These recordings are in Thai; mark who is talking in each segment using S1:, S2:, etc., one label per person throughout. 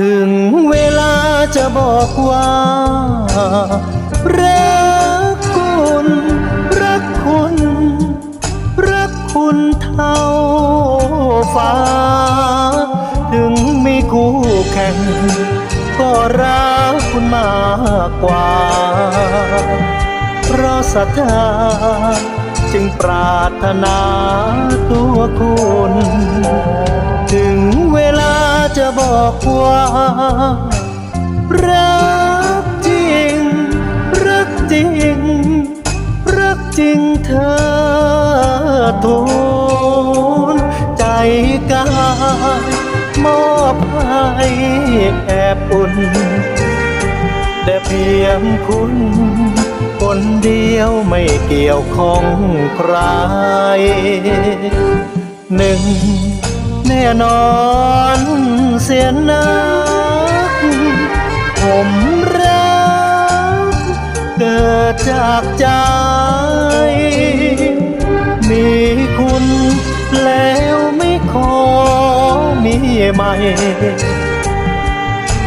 S1: ถึงเวลาจะบอกว่า รักคุณ รักคุณ รักคุณเท่าฟ้า ถึงมีคู่แข่ง ก็รักคุณมากกว่า เพราะศรัทธาจึงปรารถนาตัวคุณ จะบอกว่ารักจริง รักจริง รักจริงเธอทูลใจกายมอบให้แอบอุ่นแต่เพียงคุณคนเดียวไม่เกี่ยวของใครหนึ่ง แน่นอนเสียนักผมรักเกิดจากใจ มีคุณแล้วไม่ขอมีใหม่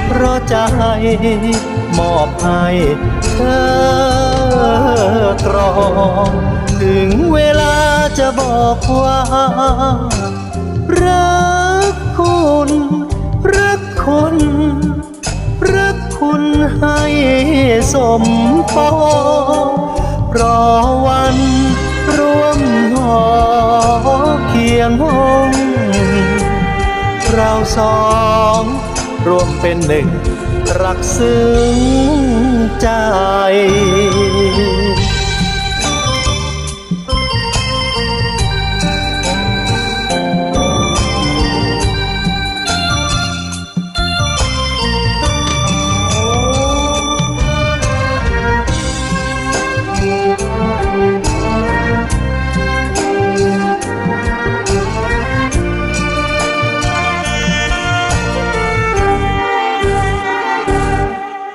S1: เพราะใจมอบให้เธอตรอง ถึงเวลาจะบอกว่า รักคุณ รักคุณ รักคุณให้สมปองรอวันร่วมหอเคียงหองเราสองรวมเป็นหนึ่ง รักซึ้งใจ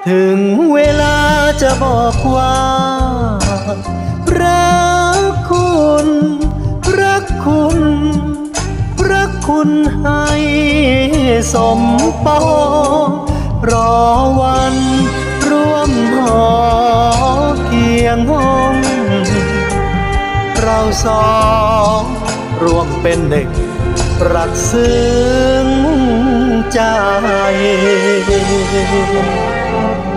S1: ถึงเวลาจะบอกว่า รักคุณ รักคุณ รักคุณให้สมปองรอวันร่วมหอเคียงห้องเราสองรวมเป็นหนึ่ง รักซึ้งใจ Thank you.